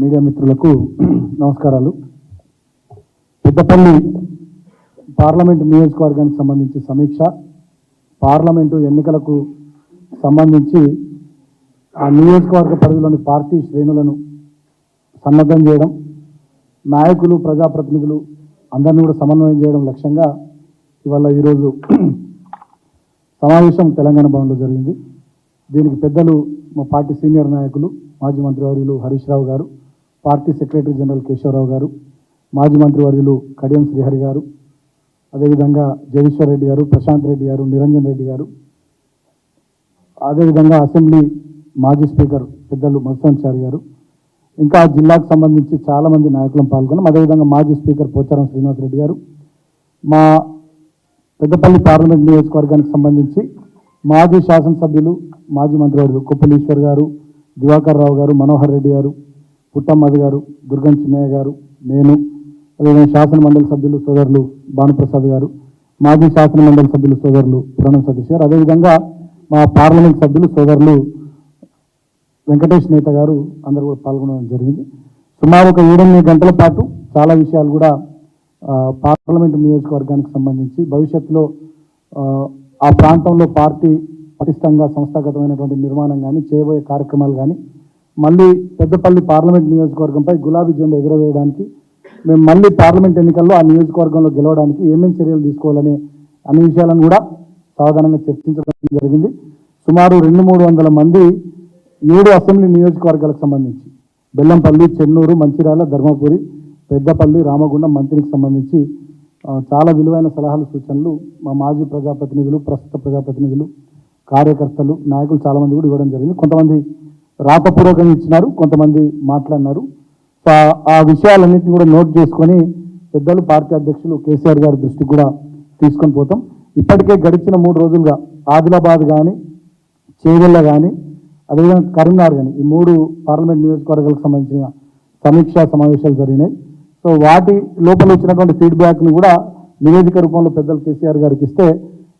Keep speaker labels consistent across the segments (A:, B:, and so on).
A: Media మిత్రులకు నమస్కారాలు. Peddapalli parliament నియోజకవర్గానికి సంబంధించి సమీక్ష పార్లమెంటు ఎన్నికలకు సంబంధించి ఆ నియోజకవర్గ పరిధిలోని పార్టీ శ్రేణులను సన్నద్ధం చేయడం నాయకులు ప్రజాప్రతినిధులు అందరినీ కూడా సమన్వయం చేయడం లక్ష్యంగా ఇవాళ ఈరోజు సమావేశం తెలంగాణ భవన్లో జరిగింది. దీనికి పెద్దలు మా పార్టీ సీనియర్ నాయకులు మాజీ మంత్రివర్యులు హరీష్ రావు గారు పార్టీ సెక్రటరీ జనరల్ కేశవరావు గారు మాజీ మంత్రివర్యులు కడియం శ్రీహరి గారు అదేవిధంగా జగేశ్వర్ రెడ్డి గారు ప్రశాంత్ రెడ్డి గారు నిరంజన్ రెడ్డి గారు. అదేవిధంగా అసెంబ్లీ మాజీ స్పీకర్ పెద్దలు మధుసూదన్ గారు. ఇంకా జిల్లాకు సంబంధించి చాలామంది నాయకులను పాల్గొన్నాం. అదేవిధంగా మాజీ స్పీకర్ పోచారం శ్రీనివాసరెడ్డి గారు. మా పెద్దపల్లి పార్లమెంట్ నియోజకవర్గానికి సంబంధించి మాజీ శాసనసభ్యులు మాజీ మంత్రివర్యులు కొప్పులీశ్వర్ గారు దివాకర్ రావు గారు మనోహర్ రెడ్డి గారు పుట్టమ్మది గారు దుర్గం చిన్నయ్య గారు నేను అదేవిధంగా శాసన మండలి సభ్యులు సోదరులు భానుప్రసాద్ గారు మాజీ శాసన మండలి సభ్యులు సోదరులు పురణం సతీష్ గారు అదేవిధంగా మా పార్లమెంట్ సభ్యులు సోదరులు వెంకటేష్ నేత గారు అందరూ కూడా పాల్గొనడం జరిగింది. సుమారు ఒక ఏడెనిమిది గంటల పాటు చాలా విషయాలు కూడా పార్లమెంట్ నియోజకవర్గానికి సంబంధించి భవిష్యత్తులో ఆ ప్రాంతంలో పార్టీ పటిష్టంగా సంస్థాగతమైనటువంటి నిర్మాణం కానీ చేయబోయే కార్యక్రమాలు కానీ మళ్ళీ పెద్దపల్లి పార్లమెంట్ నియోజకవర్గంపై గులాబీ జెండా ఎగురవేయడానికి మేము మళ్ళీ పార్లమెంట్ ఎన్నికల్లో ఆ నియోజకవర్గంలో గెలవడానికి ఏమేమి చర్యలు తీసుకోవాలనే అన్ని విషయాలను కూడా సాధారణంగా చర్చించడం జరిగింది. సుమారు రెండు మూడు వందల మంది ఏడు అసెంబ్లీ నియోజకవర్గాలకు సంబంధించి బెల్లంపల్లి చెన్నూరు మంచిర్యాల ధర్మపురి పెద్దపల్లి రామగుండం మంత్రికి సంబంధించి చాలా విలువైన సలహాలు సూచనలు మా మాజీ ప్రజాప్రతినిధులు ప్రస్తుత ప్రజాప్రతినిధులు కార్యకర్తలు నాయకులు చాలామంది కూడా ఇవ్వడం జరిగింది. కొంతమంది రాతపూర్వకంగా ఇచ్చినారు కొంతమంది మాట్లాడినారు. సో ఆ- ఆ విషయాలన్నింటినీ కూడా నోట్ చేసుకొని పెద్దలు పార్టీ అధ్యక్షులు కేసీఆర్ గారి దృష్టికి కూడా తీసుకొని పోతాం. ఇప్పటికే గడిచిన మూడు రోజులుగా ఆదిలాబాద్ కానీ చేవెళ్ళ కానీ అదేవిధంగా కరీంనగర్ కానీ ఈ మూడు పార్లమెంట్ నియోజకవర్గాలకు సంబంధించిన సమీక్షా సమావేశాలు జరిగినాయి. సో వాటి లోపల వచ్చినటువంటి ఫీడ్బ్యాక్ని కూడా నివేదిక రూపంలో పెద్దలు కేసీఆర్ గారికి ఇస్తే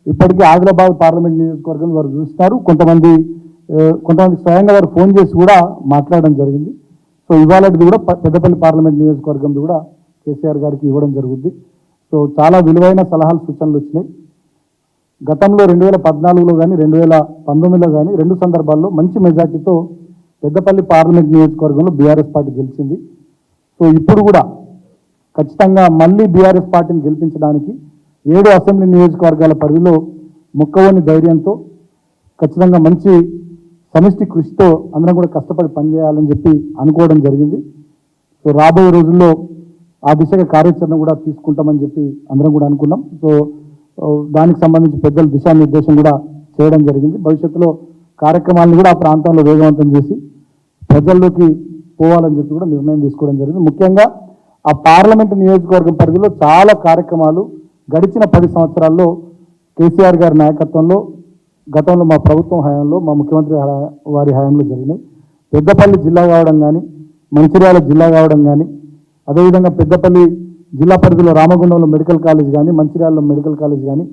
A: ఇప్పటికీ ఆదిలాబాద్ పార్లమెంట్ నియోజకవర్గం వారు చూస్తారు. కొంతమంది కొంతమంది స్వయంగా వారు ఫోన్ చేసి కూడా మాట్లాడడం జరిగింది. సో ఇవాళది కూడా పెద్దపల్లి పార్లమెంట్ నియోజకవర్గం కూడా కేసీఆర్ గారికి ఇవ్వడం జరుగుద్ది. సో చాలా విలువైన సలహాలు సూచనలు వచ్చినాయి. గతంలో రెండు వేల పద్నాలుగులో కానీ రెండు వేల పంతొమ్మిదిలో కానీ రెండు సందర్భాల్లో మంచి మెజార్టీతో పెద్దపల్లి పార్లమెంట్ నియోజకవర్గంలో బీఆర్ఎస్ పార్టీ గెలిచింది. సో ఇప్పుడు కూడా ఖచ్చితంగా మళ్ళీ బీఆర్ఎస్ పార్టీని గెలిపించడానికి ఏడు అసెంబ్లీ నియోజకవర్గాల పరిధిలో ముక్కవని ధైర్యంతో ఖచ్చితంగా మంచి సమిష్టి కృషితో అందరం కూడా కష్టపడి పనిచేయాలని చెప్పి అనుకోవడం జరిగింది. సో రాబోయే రోజుల్లో ఆ దిశగా కార్యాచరణ కూడా తీసుకుంటామని చెప్పి అందరం కూడా అనుకున్నాం. సో దానికి సంబంధించి పెద్దల దిశానిర్దేశం కూడా చేయడం జరిగింది. భవిష్యత్తులో కార్యక్రమాలను కూడా ఆ ప్రాంతంలో వేగవంతం చేసి ప్రజల్లోకి పోవాలని చెప్పి కూడా నిర్ణయం తీసుకోవడం జరిగింది. ముఖ్యంగా ఆ పార్లమెంట్ నియోజకవర్గం పరిధిలో చాలా కార్యక్రమాలు గడిచిన పది సంవత్సరాల్లో కేసీఆర్ గారి నాయకత్వంలో గతంలో మా ప్రభుత్వం హయాంలో మా ముఖ్యమంత్రి హయా- వారి హయాంలో జరిగినాయి. పెద్దపల్లి జిల్లా కావడం కానీ మంచిర్యాల జిల్లా కావడం కానీ అదేవిధంగా పెద్దపల్లి జిల్లా పరిధిలో రామగుండంలో మెడికల్ కాలేజ్ కానీ మంచిర్యాలలో మెడికల్ కాలేజ్ కానీ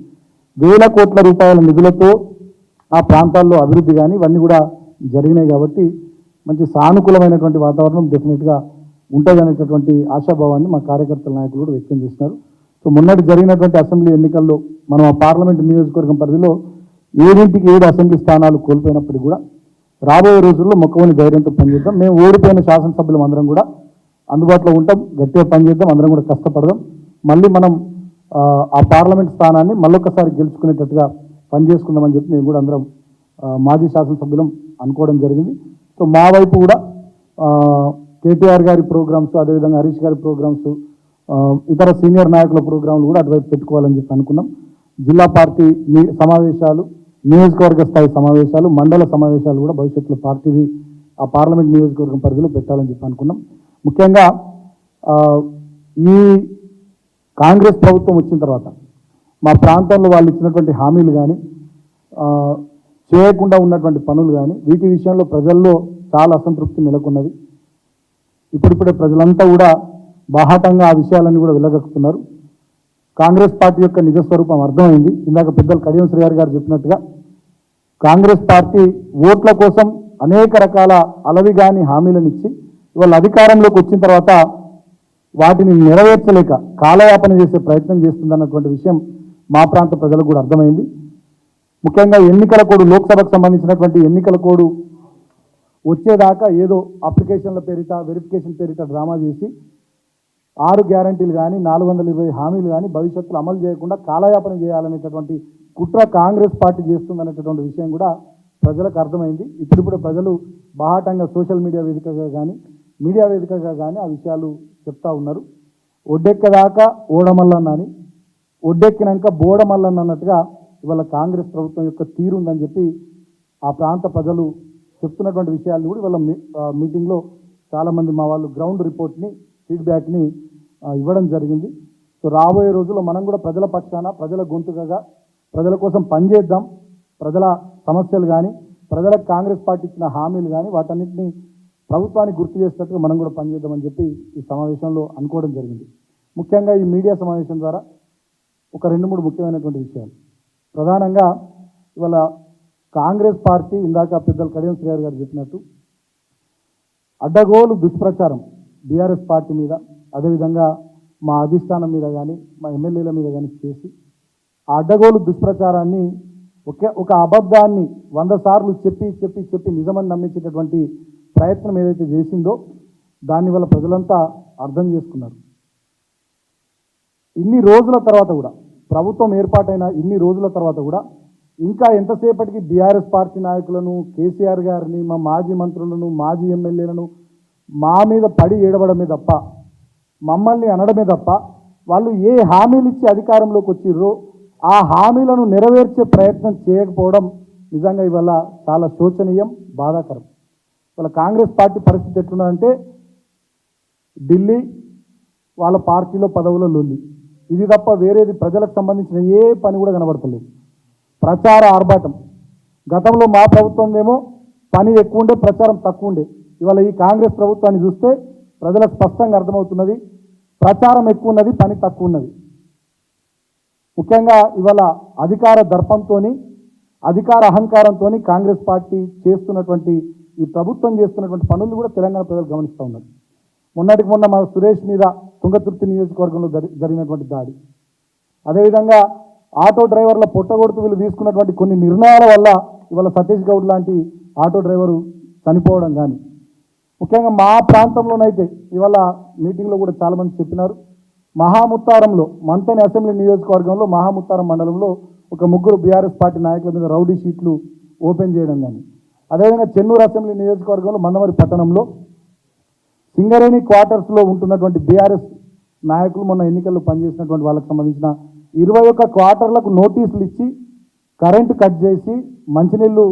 A: వేల కోట్ల రూపాయల నిధులతో ఆ ప్రాంతాల్లో అభివృద్ధి కానీ ఇవన్నీ కూడా జరిగినాయి కాబట్టి మంచి సానుకూలమైనటువంటి వాతావరణం డెఫినెట్గా ఉంటుంది అనేటటువంటి ఆశాభావాన్ని మా కార్యకర్తల నాయకులు కూడా వ్యక్తం చేస్తున్నారు. సో మొన్నటి జరిగినటువంటి అసెంబ్లీ ఎన్నికల్లో మనం ఆ పార్లమెంట్ నియోజకవర్గం పరిధిలో ఏడింటికి ఏడు అసెంబ్లీ స్థానాలు కోల్పోయినప్పటికీ కూడా రాబోయే రోజుల్లో మొక్కవని ధైర్యంతో పనిచేద్దాం. మేము ఓడిపోయిన శాసనసభ్యులం అందరం కూడా అందుబాటులో ఉంటాం గట్టిగా పనిచేద్దాం అందరం కూడా కష్టపడదాం. మళ్ళీ మనం ఆ, పార్లమెంట్ స్థానాన్ని మళ్ళొకసారి గెలుచుకునేటట్టుగా పనిచేసుకుందామని చెప్పి మేము కూడా అందరం మాజీ శాసనసభ్యులం అనుకోవడం జరిగింది. సో మా వైపు కూడా కేటీఆర్ గారి ప్రోగ్రామ్స్ అదేవిధంగా హరీష్ గారి ప్రోగ్రామ్స్ ఇతర సీనియర్ నాయకుల ప్రోగ్రాంలు కూడా అటువైపు పెట్టుకోవాలని చెప్పి అనుకున్నాం. జిల్లా పార్టీ మీ- సమావేశాలు నియోజకవర్గ స్థాయి సమావేశాలు మండల సమావేశాలు కూడా భవిష్యత్తులో పార్టీవి ఆ పార్లమెంట్ నియోజకవర్గం పరిధిలో పెట్టాలని చెప్పి అనుకున్నాం. ముఖ్యంగా ఈ కాంగ్రెస్ ప్రభుత్వం వచ్చిన తర్వాత మా ప్రాంతంలో వాళ్ళు ఇచ్చినటువంటి హామీలు కానీ చేయకుండా ఉన్నటువంటి పనులు కానీ వీటి విషయంలో ప్రజల్లో చాలా అసంతృప్తి నెలకొన్నది. ఇప్పుడిప్పుడే ప్రజలంతా కూడా బాహాటంగా ఆ విషయాలన్నీ కూడా వెళ్ళగక్కుతున్నారు కాంగ్రెస్ పార్టీ యొక్క నిజ స్వరూపం అర్థమైంది. ఇందాక పెద్దలు కడియం శ్రీ గారు చెప్పినట్టుగా కాంగ్రెస్ పార్టీ ఓట్ల కోసం అనేక రకాల అలవిగాని హామీలను ఇచ్చి వాళ్ళు అధికారంలోకి వచ్చిన తర్వాత వాటిని నెరవేర్చలేక కాలయాపన చేసే ప్రయత్నం చేస్తుందన్నటువంటి విషయం మా ప్రాంత ప్రజలకు కూడా అర్థమైంది. ముఖ్యంగా ఎన్నికల కోడ్ లోక్సభకు సంబంధించినటువంటి ఎన్నికల కోడ్ వచ్చేదాకా ఏదో అప్లికేషన్ల పేరిట వెరిఫికేషన్ పేరిట డ్రామా చేసి ఆరు గ్యారంటీలు కానీ నాలుగు వందల ఇరవై హామీలు కానీ భవిష్యత్తులో అమలు చేయకుండా కాలయాపన చేయాలనేటటువంటి కుట్ర కాంగ్రెస్ పార్టీ చేస్తుందనేటటువంటి విషయం కూడా ప్రజలకు అర్థమైంది. ఇప్పుడు ఇప్పుడు ప్రజలు బాహాటంగా సోషల్ మీడియా వేదికగా కానీ మీడియా వేదికగా కానీ ఆ విషయాలు చెప్తా ఉన్నారు. ఒడ్డెక్కదాకా ఓడమల్లన్న అని ఒడ్డెక్కినాక బోడమల్లన్న అన్నట్టుగా ఇవాళ కాంగ్రెస్ ప్రభుత్వం యొక్క తీరు ఉందని చెప్పి ఆ ప్రాంత ప్రజలు చెప్తున్నటువంటి విషయాలు కూడా ఇవాళ మీటింగ్లో చాలామంది మా వాళ్ళు గ్రౌండ్ రిపోర్ట్ని ఫీడ్బ్యాక్ని ఇవ్వడం జరిగింది. సో రాబోయే రోజుల్లో మనం కూడా ప్రజల పక్షాన ప్రజల గొంతుకగా ప్రజల కోసం పనిచేద్దాం. ప్రజల సమస్యలు కానీ ప్రజలకు కాంగ్రెస్ పార్టీ ఇచ్చిన హామీలు కానీ వాటన్నిటిని ప్రభుత్వానికి గుర్తు చేసినట్టుగా మనం కూడా పనిచేద్దామని చెప్పి ఈ సమావేశంలో అనుకోవడం జరిగింది. ముఖ్యంగా ఈ మీడియా సమావేశం ద్వారా ఒక రెండు మూడు ముఖ్యమైనటువంటి విషయాలు. ప్రధానంగా ఇవాళ కాంగ్రెస్ పార్టీ ఇందాక పెద్దలు కడియం శ్రీగారు గారు చెప్పినట్టు అడ్డగోలు దుష్ప్రచారం. బీఆర్ఎస్ పార్టీ మీద అదేవిధంగా మా అధిష్టానం మీద కానీ మా ఎమ్మెల్యేల మీద కానీ చేసి ఆ అడ్డగోలు దుష్ప్రచారాన్ని ఒకే ఒక అబద్ధాన్ని వంద సార్లు చెప్పి చెప్పి చెప్పి నిజమని నమ్మించేటటువంటి ప్రయత్నం ఏదైతే చేసిందో దానివల్ల ప్రజలంతా అర్థం చేసుకున్నారు. ఇన్ని రోజుల తర్వాత కూడా ప్రభుత్వం ఏర్పాటైన ఇన్ని రోజుల తర్వాత కూడా ఇంకా ఎంతసేపటికి బీఆర్ఎస్ పార్టీ నాయకులను కేసీఆర్ గారిని మా మాజీ మంత్రులను మాజీ ఎమ్మెల్యేలను మా మీద పడి ఏడవడమే తప్ప మమ్మల్ని అనడమే తప్ప వాళ్ళు ఏ హామీలు ఇచ్చి అధికారంలోకి వచ్చిర్రో ఆ హామీలను నెరవేర్చే ప్రయత్నం చేయకపోవడం నిజంగా ఇవాళ చాలా శోచనీయం బాధాకరం. ఇవాళ కాంగ్రెస్ పార్టీ పరిస్థితి ఎట్లున్నదంటే ఢిల్లీ వాళ్ళ పార్టీలో పదవుల లొల్లి. ఇది తప్ప వేరేది ప్రజలకు సంబంధించిన ఏ పని కూడా కనబడతలేదు. ప్రచార ఆర్భాటం. గతంలో మా ప్రభుత్వం ఏమో పని ఎక్కువ ఉండే ప్రచారం తక్కువ ఉండే. ఇవాళ ఈ కాంగ్రెస్ ప్రభుత్వాన్ని చూస్తే ప్రజలకు స్పష్టంగా అర్థమవుతున్నది ప్రచారం ఎక్కువ ఉన్నది పని తక్కువ ఉన్నది. ముఖ్యంగా ఇవాళ అధికార దర్పంతోని అధికార అహంకారంతో కాంగ్రెస్ పార్టీ చేస్తున్నటువంటి ఈ ప్రభుత్వం చేస్తున్నటువంటి పనులు కూడా తెలంగాణ ప్రజలు గమనిస్తూ ఉన్నారు. మొన్నటికి మొన్న మన సురేష్ మీద తుంగతుర్తి నియోజకవర్గంలో జరిగినటువంటి దాడి. అదేవిధంగా ఆటో డ్రైవర్ల పొట్టగొడుతూ వీళ్ళు తీసుకున్నటువంటి కొన్ని నిర్ణయాల వల్ల ఇవాళ సతీష్ గౌడ్ లాంటి ఆటో డ్రైవరు చనిపోవడం కానీ ముఖ్యంగా మా ప్రాంతంలోనైతే ఇవాళ మీటింగ్లో కూడా చాలామంది చెప్పినారు. మహాముత్తారంలో మంతని అసెంబ్లీ నియోజకవర్గంలో మహాముత్తారం మండలంలో ఒక ముగ్గురు బీఆర్ఎస్ పార్టీ నాయకుల మీద రౌడీ షీట్లు ఓపెన్ చేయడం కానీ అదేవిధంగా చెన్నూరు అసెంబ్లీ నియోజకవర్గంలో మందమరి పట్టణంలో సింగరేణి క్వార్టర్స్లో ఉంటున్నటువంటి బీఆర్ఎస్ నాయకులు మొన్న ఎన్నికల్లో పనిచేసినటువంటి వాళ్ళకి సంబంధించిన ఇరవై ఒక్క క్వార్టర్లకు నోటీసులు ఇచ్చి కరెంటు కట్ చేసి మంచినీళ్ళు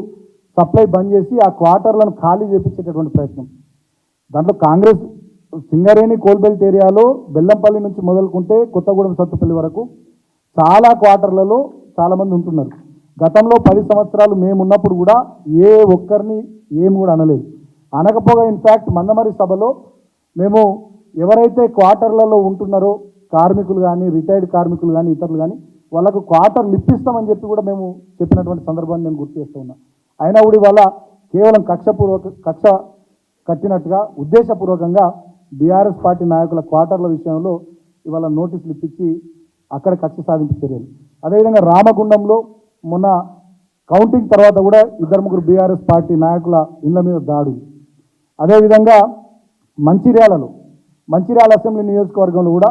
A: సప్లై బంద్ చేసి ఆ క్వార్టర్లను ఖాళీ చేపించేటటువంటి ప్రయత్నం. దాంట్లో కాంగ్రెస్ సింగరేణి కోల్బెల్ట్ ఏరియాలో బెల్లంపల్లి నుంచి మొదలుకుంటే కొత్తగూడెం సత్తుపల్లి వరకు చాలా క్వార్టర్లలో చాలామంది ఉంటున్నారు. గతంలో పది సంవత్సరాలు మేము ఉన్నప్పుడు కూడా ఏ ఒక్కరిని ఏం కూడా అనలేదు. అనకపోగా ఇన్ఫ్యాక్ట్ మందమరి సభలో మేము ఎవరైతే క్వార్టర్లలో ఉంటున్నారో కార్మికులు కానీ రిటైర్డ్ కార్మికులు కానీ ఇతరులు కానీ వాళ్ళకు క్వార్టర్లు ఇప్పిస్తామని చెప్పి కూడా మేము చెప్పినటువంటి సందర్భాన్ని నేను గుర్తు చేస్తూ ఉన్నా. అయినా కూడా ఇవాళ కేవలం కక్షపూర్వక కక్ష కట్టినట్టుగా ఉద్దేశపూర్వకంగా బీఆర్ఎస్ పార్టీ నాయకుల క్వార్టర్ల విషయంలో ఇవాళ నోటీసులు ఇప్పించి అక్కడ కక్ష సాధింపు చర్యలు. అదేవిధంగా రామగుండంలో మొన్న కౌంటింగ్ తర్వాత కూడా ఇద్దరు ముగ్గురు బీఆర్ఎస్ పార్టీ నాయకుల ఇళ్ళ మీద దాడులు అదేవిధంగా మంచిర్యాలలో మంచిర్యాల అసెంబ్లీ నియోజకవర్గంలో కూడా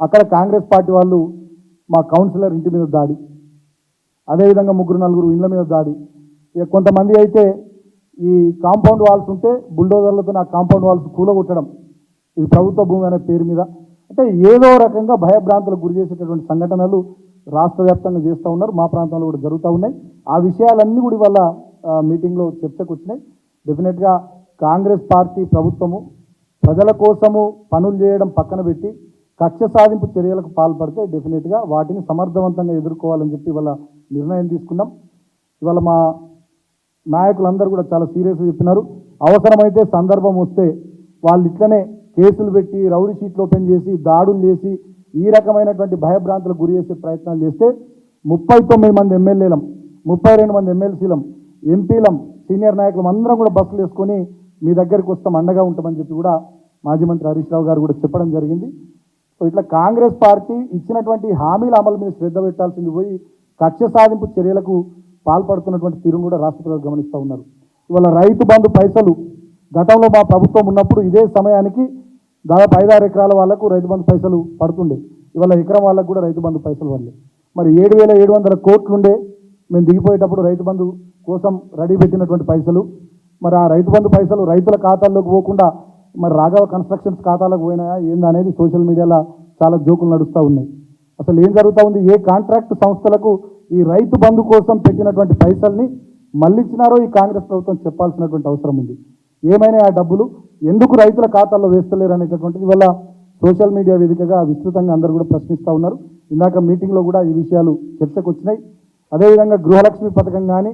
A: అక్కడ కాంగ్రెస్ పార్టీ వాళ్ళు మా కౌన్సిలర్ ఇంటి మీద దాడి. అదేవిధంగా ముగ్గురు నలుగురు ఇళ్ళ మీద దాడి. ఇక కొంతమంది అయితే ఈ కాంపౌండ్ వాల్స్ ఉంటే బుల్డోజర్లతో ఆ కాంపౌండ్ వాల్స్ కూలగొట్టడం ఇది ప్రభుత్వ భూమి అనే పేరు మీద. అంటే ఏదో రకంగా భయభ్రాంతులకు గురి చేసేటటువంటి సంఘటనలు రాష్ట్ర వ్యాప్తంగా చేస్తూ ఉన్నారు. మా ప్రాంతంలో కూడా జరుగుతూ ఉన్నాయి. ఆ విషయాలన్నీ కూడా ఇవాళ మీటింగ్లో చర్చకు వచ్చినాయి. డెఫినెట్గా కాంగ్రెస్ పార్టీ ప్రభుత్వము ప్రజల కోసము పనులు చేయడం పక్కన పెట్టి కక్ష సాధింపు చర్యలకు పాల్పడితే డెఫినెట్గా వాటిని సమర్థవంతంగా ఎదుర్కోవాలని చెప్పి ఇవాళ నిర్ణయం తీసుకున్నాం. ఇవాళ మా నాయకులందరూ కూడా చాలా సీరియస్గా చెప్పినారు అవసరమైతే సందర్భం వస్తే వాళ్ళు ఇట్లనే కేసులు పెట్టి రౌడీ షీట్లు ఓపెన్ చేసి దాడులు చేసి ఈ రకమైనటువంటి భయభ్రాంతులకు గురి చేసే ప్రయత్నాలు చేస్తే ముప్పై తొమ్మిది మంది ఎమ్మెల్యేలం ముప్పై రెండు మంది ఎమ్మెల్సీలం ఎంపీలం సీనియర్ నాయకులం అందరం కూడా బస్సులు వేసుకొని మీ దగ్గరికి వస్తాం అండగా ఉంటామని చెప్పి కూడా మాజీ మంత్రి హరీష్ రావు గారు కూడా చెప్పడం జరిగింది. సో ఇట్లా కాంగ్రెస్ పార్టీ ఇచ్చినటువంటి హామీల అమలు మీద శ్రద్ధ పెట్టాల్సింది పోయి కక్ష సాధింపు చర్యలకు పాల్పడుతున్నటువంటి తీరును కూడా రాష్ట్ర ప్రజలు గమనిస్తూ ఉన్నారు. ఇవాళ రైతు బంధు పైసలు గతంలో మా ప్రభుత్వం ఉన్నప్పుడు ఇదే సమయానికి దాదాపు ఐదారు ఎకరాల వాళ్ళకు రైతు బంధు పైసలు పడుతుండే. ఇవాళ ఎకరం వాళ్ళకు కూడా రైతు బంధు పైసలు పడలే. మరి ఏడు వేల ఏడు వందల కోట్లుండే. మేము దిగిపోయేటప్పుడు రైతు బంధు కోసం రెడీ పెట్టినటువంటి పైసలు. మరి ఆ రైతు బంధు పైసలు రైతుల ఖాతాల్లోకి పోకుండా మరి రాఘవ కన్స్ట్రక్షన్స్ ఖాతాలకు పోయినాయా? ఏందనేది సోషల్ మీడియాలో చాలా జోకులు నడుస్తూ ఉన్నాయి. అసలు ఏం జరుగుతూ ఉంది? ఏ కాంట్రాక్ట్ సంస్థలకు ఈ రైతు బంధు కోసం పెట్టినటువంటి పైసల్ని మళ్ళిచ్చినారో ఈ కాంగ్రెస్ ప్రభుత్వం చెప్పాల్సినటువంటి అవసరం ఉంది. ఏమైనా ఆ డబ్బులు ఎందుకు రైతుల ఖాతాల్లో వేస్తలేరు అనేటటువంటిది వల్ల సోషల్ మీడియా వేదికగా విస్తృతంగా అందరూ కూడా ప్రశ్నిస్తూ ఉన్నారు. ఇందాక మీటింగ్లో కూడా ఈ విషయాలు చర్చకు వచ్చినాయి అదేవిధంగా గృహలక్ష్మి పథకం కానీ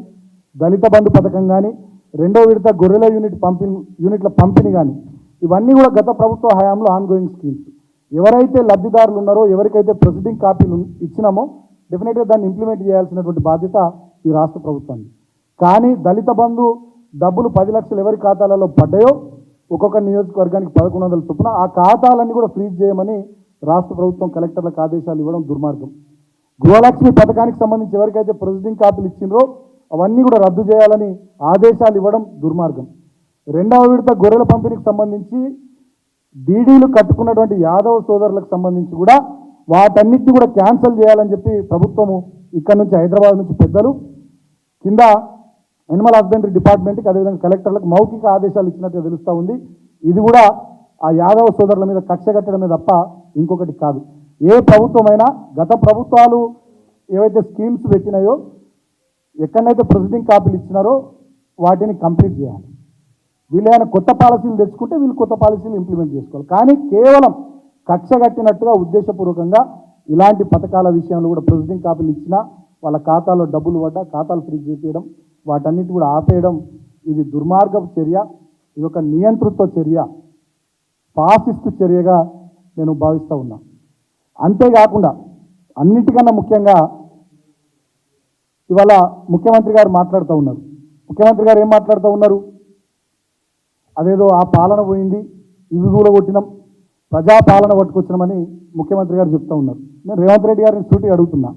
A: దళిత బంధు పథకం కానీ రెండో విడత గొర్రెల యూనిట్ పంపిణీ యూనిట్ల పంపిణీ కానీ ఇవన్నీ కూడా గత ప్రభుత్వ హయాంలో ఆన్గోయింగ్ స్కీమ్స్ ఎవరైతే లబ్ధిదారులు ఉన్నారో ఎవరికైతే ప్రొసీడింగ్ కాపీలు ఇచ్చినామో డెఫినెట్గా దాన్ని ఇంప్లిమెంట్ చేయాల్సినటువంటి బాధ్యత ఈ రాష్ట్ర ప్రభుత్వాన్ని కానీ దళిత బంధు డబ్బులు పది లక్షలు ఎవరి ఖాతాలలో పడ్డాయో ఒక్కొక్క నియోజకవర్గానికి పదకొండు వందల చొప్పున ఆ ఖాతాలన్నీ కూడా ఫ్రీజ్ చేయమని రాష్ట్ర ప్రభుత్వం కలెక్టర్లకు ఆదేశాలు ఇవ్వడం దుర్మార్గం. గృహలక్ష్మి పథకానికి సంబంధించి ఎవరికైతే ప్రొసీడింగ్ కాపీలు ఇచ్చిండ్రో అవన్నీ కూడా రద్దు చేయాలని ఆదేశాలు ఇవ్వడం దుర్మార్గం. రెండవ విడత గొర్రెల పంపిణీకి సంబంధించి డీడీలు కట్టుకున్నటువంటి యాదవ సోదరులకు సంబంధించి కూడా వాటన్నిటిని కూడా క్యాన్సిల్ చేయాలని చెప్పి ప్రభుత్వము ఇక్కడ నుంచి హైదరాబాద్ నుంచి పెద్దలు కింద అనిమల్ హస్బెండరీ డిపార్ట్మెంట్కి అదేవిధంగా కలెక్టర్లకు మౌఖిక ఆదేశాలు ఇచ్చినట్టుగా తెలుస్తూ ఉంది. ఇది కూడా ఆ యాదవ సోదరుల మీద కక్ష కట్టడమే తప్ప ఇంకొకటి కాదు. ఏ ప్రభుత్వమైనా గత ప్రభుత్వాలు ఏవైతే స్కీమ్స్ పెట్టినాయో ఎక్కడైతే ప్రొసీడింగ్ కాపీలు ఇచ్చినారో వాటిని కంప్లీట్ చేయాలి. వీళ్ళు కొత్త పాలసీలు తెచ్చుకుంటే వీళ్ళు కొత్త పాలసీలు ఇంప్లిమెంట్ చేసుకోవాలి. కానీ కేవలం కక్ష కట్టినట్టుగా ఉద్దేశపూర్వకంగా ఇలాంటి పథకాల విషయంలో కూడా ప్రొసిడింగ్ కాపీలు ఇచ్చినా వాళ్ళ ఖాతాలో డబ్బులు పడ్డా ఖాతాలు ఫ్రీజ్ చేయడం వాటన్నిటి కూడా ఆపేయడం ఇది దుర్మార్గపు చర్య ఇది ఒక నియంతృత్వ చర్య పాసిస్ట్ చర్యగా నేను భావిస్తూ ఉన్నా. అంతేకాకుండా అన్నిటికన్నా ముఖ్యంగా ఇవాళ ముఖ్యమంత్రి గారు మాట్లాడుతూ ఉన్నారు. ముఖ్యమంత్రి గారు ఏం మాట్లాడుతూ ఉన్నారు? అదేదో ఆ పాలన పోయింది ఇవి కూడా కొట్టినాం. ప్రజాపాలన పట్టుకొచ్చినామని ముఖ్యమంత్రి గారు చెప్తా ఉన్నారు. నేను రేవంత్ రెడ్డి గారిని సూటి అడుగుతున్నా.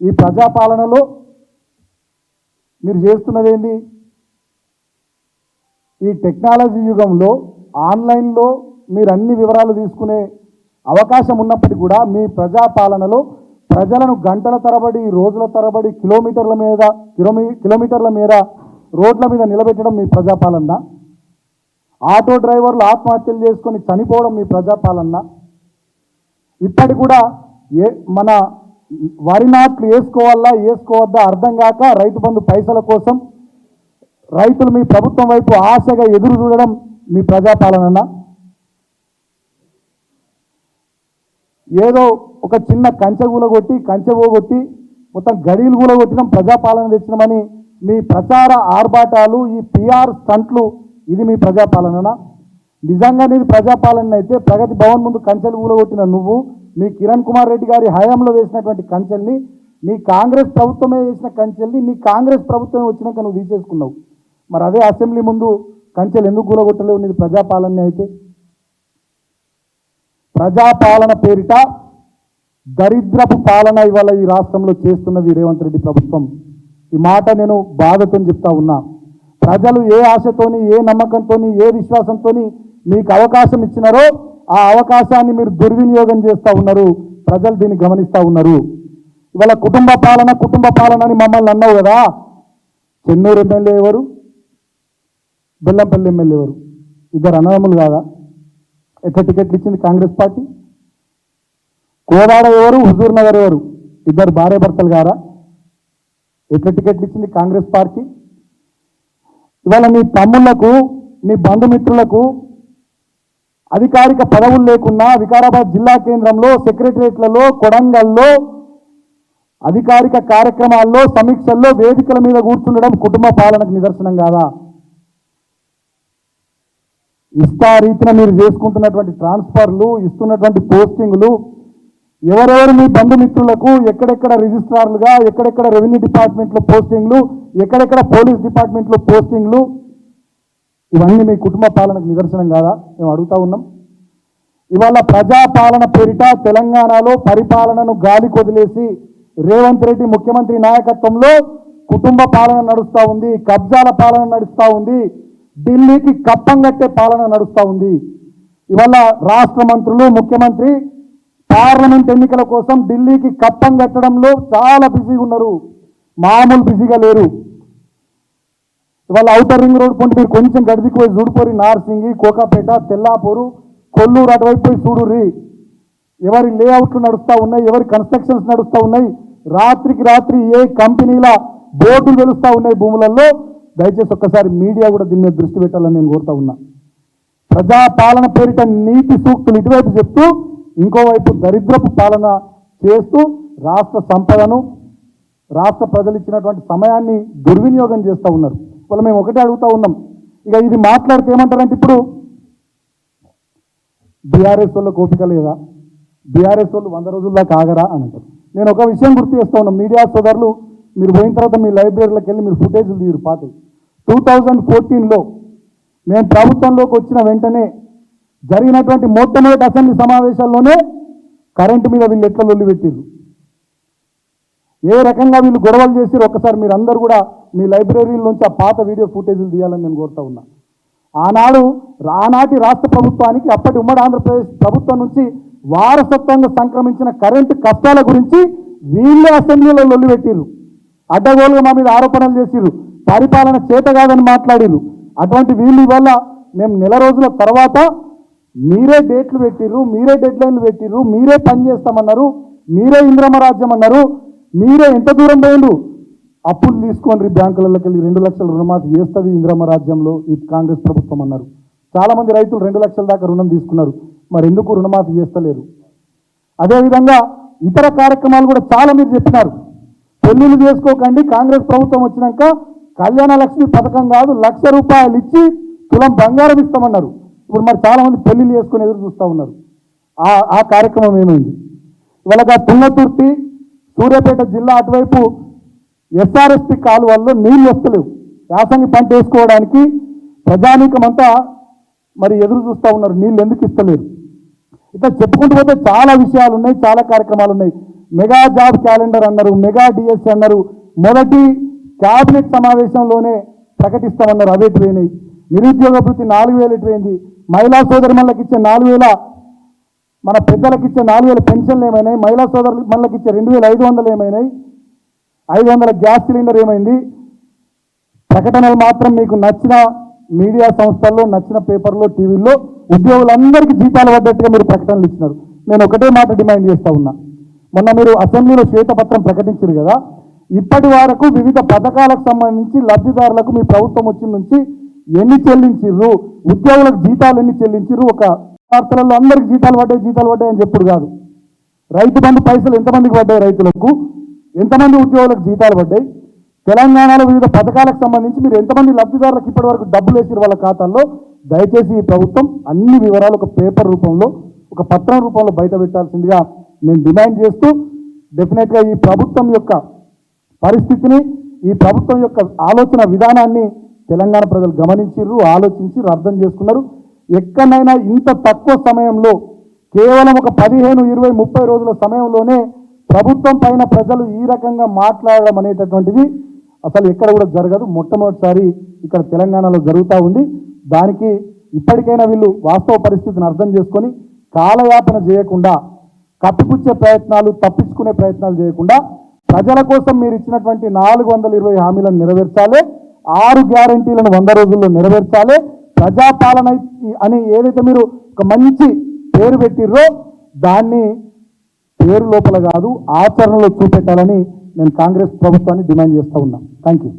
A: ఈ ప్రజాపాలనలో మీరు చేస్తున్నది ఏంటి ఈ టెక్నాలజీ యుగంలో ఆన్లైన్లో మీరు అన్ని వివరాలు తీసుకునే అవకాశం ఉన్నప్పటికీ కూడా మీ ప్రజాపాలనలో ప్రజలను గంటల తరబడి రోజుల తరబడి కిలోమీటర్ల మీద కిలోమీ కిలోమీటర్ల మీద రోడ్ల మీద నిలబెట్టడం మీ ప్రజాపాలన. ఆటో డ్రైవర్లు ఆత్మహత్యలు చేసుకొని చనిపోవడం మీ ప్రజాపాలన? ఇప్పటి కూడా ఏ మన వరి నాట్లు వేసుకోవాలా వేసుకోవద్దా అర్థం కాక రైతు బంధు పైసల కోసం రైతులు మీ ప్రభుత్వం వైపు ఆశగా ఎదురు చూడడం మీ ప్రజాపాలన ఏదో ఒక చిన్న కంచె కూలగొట్టి కంచె పోగొట్టి మొత్తం గడీలు కూలగొట్టినాం ప్రజాపాలన తెచ్చినామని మీ ప్రచార ఆర్భాటాలు ఈ పిఆర్ స్టంట్లు ఇది మీ ప్రజాపాలన నిజంగా నీది ప్రజాపాలన అయితే ప్రగతి భవన్ ముందు కంచెలు ఊలగొట్టిన నువ్వు మీ కిరణ్ కుమార్ రెడ్డి గారి హయాంలో వేసినటువంటి కంచెల్ని నీ కాంగ్రెస్ ప్రభుత్వమే వేసిన కంచెల్ని నీ కాంగ్రెస్ ప్రభుత్వమే వచ్చినాక నువ్వు తీసేసుకున్నావు. మరి అదే అసెంబ్లీ ముందు కంచెలు ఎందుకు కూలగొట్టలేవు నీది ప్రజాపాలన అయితే? ప్రజాపాలన పేరిట దరిద్రపు పాలన ఇవాళ ఈ రాష్ట్రంలో చేస్తున్నది రేవంత్ రెడ్డి ప్రభుత్వం. ఈ మాట నేను బాధతో చెప్తా ఉన్నా. ప్రజలు ఏ ఆశతోని ఏ నమ్మకంతోని ఏ విశ్వాసంతోని మీకు అవకాశం ఇచ్చినారో ఆ అవకాశాన్ని మీరు దుర్వినియోగం చేస్తూ ఉన్నారు. ప్రజలు దీన్ని గమనిస్తూ ఉన్నారు. ఇవాళ కుటుంబ పాలన కుటుంబ పాలన అని మమ్మల్ని అన్నావు కదా. చెన్నూరు ఎమ్మెల్యే ఎవరు? బెల్లంపల్లి ఎమ్మెల్యే ఎవరు? ఇద్దరు అన్నదమ్ములు కాదా? ఎట్లా టికెట్లు ఇచ్చింది కాంగ్రెస్ పార్టీ? కోదాడ ఎవరు? హుజూర్ నగర్ ఎవరు? ఇద్దరు భార్యాభర్తలు గారా ఎట్లా టికెట్లు ఇచ్చింది కాంగ్రెస్ పార్టీ? ఇవాళ నీ తమ్ముళ్ళకు నీ బంధుమిత్రులకు అధికారిక పదవులు లేకున్నా వికారాబాద్ జిల్లా కేంద్రంలో సెక్రటరియట్లలో కొడంగల్లో అధికారిక కార్యక్రమాల్లో సమీక్షల్లో వేదికల మీద కూర్చుండడం కుటుంబ పాలనకు నిదర్శనం కాదా? ఇస్తా రీతిన మీరు చేసుకుంటున్నటువంటి ట్రాన్స్ఫర్లు ఇస్తున్నటువంటి పోస్టింగ్లు ఎవరెవరు మీ బంధుమిత్రులకు ఎక్కడెక్కడ రిజిస్ట్రార్లుగా ఎక్కడెక్కడ రెవెన్యూ డిపార్ట్మెంట్లో పోస్టింగ్లు ఎక్కడెక్కడ పోలీస్ డిపార్ట్మెంట్లో పోస్టింగ్లు ఇవన్నీ మీ కుటుంబ పాలనకు నిదర్శనం కాదా? మేము అడుగుతా ఉన్నాం. ఇవాళ ప్రజాపాలన పేరిట తెలంగాణలో పరిపాలనను గాలి కొదిలేసి రేవంత్ రెడ్డి ముఖ్యమంత్రి నాయకత్వంలో కుటుంబ పాలన నడుస్తూ ఉంది కబ్జాల పాలన నడుస్తూ ఉంది ఢిల్లీకి కప్పం కట్టే పాలన నడుస్తూ ఉంది. ఇవాళ రాష్ట్ర మంత్రులు ముఖ్యమంత్రి పార్లమెంట్ ఎన్నికల కోసం ఢిల్లీకి కప్పం కట్టడంలో చాలా బిజీగా ఉన్నారు. మామూలు బిజీగా లేరు. ఇవాళ ఔటర్ రింగ్ రోడ్ ponte మీరు కొంచెం గడిదికి పోయి చూడుపోరి నార్సింగి కోకాపేట తెల్లాపూరు కొల్లూరు అటువైపు పోయి చూడుర్రి. ఎవరి లేఅవుట్లు నడుస్తూ ఉన్నాయి ఎవరి కన్స్ట్రక్షన్స్ నడుస్తూ ఉన్నాయి రాత్రికి రాత్రి ఏ కంపెనీల బోర్డులు వెలుస్తూ ఉన్నాయి భూములలో దయచేసి ఒక్కసారి మీడియా కూడా దీని మీద దృష్టి పెట్టాలని నేను కోరుతా ఉన్నా. ప్రజాపాలన పేరిట నీతి సూక్తులు ఇటువైపు చెప్తూ ఇంకోవైపు దరిద్రపు పాలన చేస్తూ రాష్ట్ర సంపదను రాష్ట్ర ప్రజలు ఇచ్చినటువంటి సమయాన్ని దుర్వినియోగం చేస్తూ ఉన్నారు. వాళ్ళు మేము ఒకటే అడుగుతూ ఉన్నాం. ఇక ఇది మాట్లాడితే ఏమంటారంటే ఇప్పుడు బీఆర్ఎస్ వాళ్ళు కోపిక లేదా బీఆర్ఎస్ వాళ్ళు వంద రోజుల్లో కాగరా అని అంటారు. నేను ఒక విషయం గుర్తు చేస్తా ఉన్నాం. మీడియా సోదరులు మీరు పోయిన తర్వాత మీ లైబ్రరీలోకి వెళ్ళి మీరు ఫుటేజ్లు తీరు పాత టూ థౌజండ్ ఫోర్టీన్లో మేము ప్రభుత్వంలోకి వచ్చిన వెంటనే జరిగినటువంటి మొట్టమొదటి అసెంబ్లీ సమావేశాల్లోనే కరెంటు మీద వీళ్ళు ఎట్లా లొల్లి పెట్టిరు ఏ రకంగా వీళ్ళు గొడవలు చేసిరు ఒక్కసారి మీరు అందరూ కూడా మీ లైబ్రరీల నుంచి ఆ పాత వీడియో ఫుటేజీలు తీయాలని నేను కోరుతా ఉన్నా. ఆనాడు ఆనాటి రాష్ట్ర ప్రభుత్వానికి అప్పటి ఉమ్మడి ఆంధ్రప్రదేశ్ ప్రభుత్వం నుంచి వారసత్వంగా సంక్రమించిన కరెంటు కష్టాల గురించి వీళ్ళే అసెంబ్లీలో లొల్లిపెట్టిరు అడ్డగోలుగా మా మీద ఆరోపణలు చేసిరు పరిపాలన చేత కాదని మాట్లాడిర్రు. అటువంటి వీళ్ళు ఇవాళ మేము నెల రోజుల తర్వాత మీరే డేట్లు పెట్టిర్రు మీరే డెడ్లైన్లు పెట్టిరు మీరే పని చేస్తామన్నారు మీరే ఇంద్రమరాజ్యం అన్నారు మీరే ఎంత దూరం పోయిండు అప్పులు తీసుకొని బ్యాంకులలోకి వెళ్ళి రెండు లక్షల రుణమాఫీ చేస్తుంది ఇంద్రమ రాజ్యంలో ఈ కాంగ్రెస్ ప్రభుత్వం అన్నారు. చాలా మంది రైతులు రెండు లక్షల దాకా రుణం తీసుకున్నారు. మరి ఎందుకు రుణమాఫీ చేస్తలేరు? అదేవిధంగా ఇతర కార్యక్రమాలు కూడా చాలా మీరు చెప్పినారు. పెళ్ళిళ్ళు చేసుకోకండి కాంగ్రెస్ ప్రభుత్వం వచ్చినాక కళ్యాణ లక్ష్మి పథకం కాదు లక్ష రూపాయలు ఇచ్చి తులం బంగారం ఇస్తామన్నారు. ఇప్పుడు మరి చాలామంది పెళ్ళిళ్ళు చేసుకుని ఎదురు చూస్తూ ఉన్నారు. ఆ ఆ కార్యక్రమం ఏమైంది? ఇవాళ తుంగతుర్తి సూర్యాపేట జిల్లా అటువైపు ఎస్ఆర్ఎస్పి కాలువల్లో నీళ్ళు వస్తలేవు. యాసంగి పంట వేసుకోవడానికి ప్రజానీకమంతా మరి ఎదురు చూస్తూ ఉన్నారు. నీళ్ళు ఎందుకు ఇస్తలేరు? ఇట్లా చెప్పుకుంటూ పోతే చాలా విషయాలు ఉన్నాయి చాలా కార్యక్రమాలు ఉన్నాయి. మెగా జాబ్ క్యాలెండర్ అన్నారు మెగా డిఎస్సి అన్నారు. మొదటి క్యాబినెట్ సమావేశంలోనే ప్రకటిస్తామన్నారు అవి ఎటుపోయినాయి నిరుద్యోగ వృత్తి నాలుగు వేలు ఎటుపోయింది మహిళా సోదరిమణులకు ఇచ్చే నాలుగు వేల మన పెద్దలకు ఇచ్చే నాలుగు వేల పెన్షన్లు ఏమైనాయి? మహిళా సోదరు మనకి ఇచ్చే రెండు వేల ఐదు వందలు ఏమైనాయి? ఐదు వందల గ్యాస్ సిలిండర్ ఏమైంది? ప్రకటనలు మాత్రం మీకు నచ్చిన మీడియా సంస్థల్లో నచ్చిన పేపర్లో టీవీల్లో ఉద్యోగులందరికీ జీతాలు పడ్డట్టుగా మీరు ప్రకటనలు ఇచ్చినారు. నేను ఒకటే మాట డిమాండ్ చేస్తా ఉన్నా. మొన్న మీరు అసెంబ్లీలో శ్వేతపత్రం ప్రకటించారు కదా? ఇప్పటి వరకు వివిధ పథకాలకు సంబంధించి లబ్ధిదారులకు మీ ప్రభుత్వం వచ్చిన నుంచి ఎన్ని చెల్లించిర్రు? ఉద్యోగులకు జీతాలు ఎన్ని చెల్లించిర్రు? ఒక వార్తలలో అందరికి జీతాలు పడ్డాయి జీతాలు పడ్డాయి అని చెప్పుడు కాదు. రైతు బంధు పైసలు ఎంతమందికి పడ్డాయి రైతులకు? ఎంతమంది ఉద్యోగులకు జీతాలు పడ్డాయి? తెలంగాణలో వివిధ పథకాలకు సంబంధించి మీరు ఎంతమంది లబ్ధిదారులకు ఇప్పటి వరకు డబ్బులు వేసిన వాళ్ళ ఖాతాల్లో? దయచేసి ఈ ప్రభుత్వం అన్ని వివరాలు ఒక పేపర్ రూపంలో ఒక పత్రం రూపంలో బయట పెట్టాల్సిందిగా నేను డిమాండ్ చేస్తూ డెఫినెట్గా ఈ ప్రభుత్వం యొక్క పరిస్థితిని ఈ ప్రభుత్వం యొక్క ఆలోచన విధానాన్ని తెలంగాణ ప్రజలు గమనించిర్రు ఆలోచించి అర్థం చేసుకున్నారు. ఎక్కడైనా ఇంత తక్కువ సమయంలో కేవలం ఒక పదిహేను ఇరవై ముప్పై రోజుల సమయంలోనే ప్రభుత్వం పైన ప్రజలు ఈ రకంగా మాట్లాడడం అనేటటువంటిది అసలు ఎక్కడ కూడా జరగదు. మొట్టమొదటిసారి ఇక్కడ తెలంగాణలో జరుగుతూ ఉంది. దానికి ఇప్పటికైనా వీళ్ళు వాస్తవ పరిస్థితిని అర్థం చేసుకొని కాలయాపన చేయకుండా కప్పిపుచ్చే ప్రయత్నాలు తప్పించుకునే ప్రయత్నాలు చేయకుండా ప్రజల కోసం మీరు ఇచ్చినటువంటి నాలుగు వందల ఇరవై హామీలను నెరవేర్చాలి. ఆరు గ్యారంటీలను వంద రోజుల్లో నెరవేర్చాలి. ప్రజాపాలన అని ఏదైతే మీరు ఒక మంచి పేరు పెట్టిర్రో దాన్ని పేరు లోపల కాదు ఆచరణలో చూపెట్టాలని నేను కాంగ్రెస్ ప్రభుత్వాన్ని డిమాండ్ చేస్తూ ఉన్నా. Thank you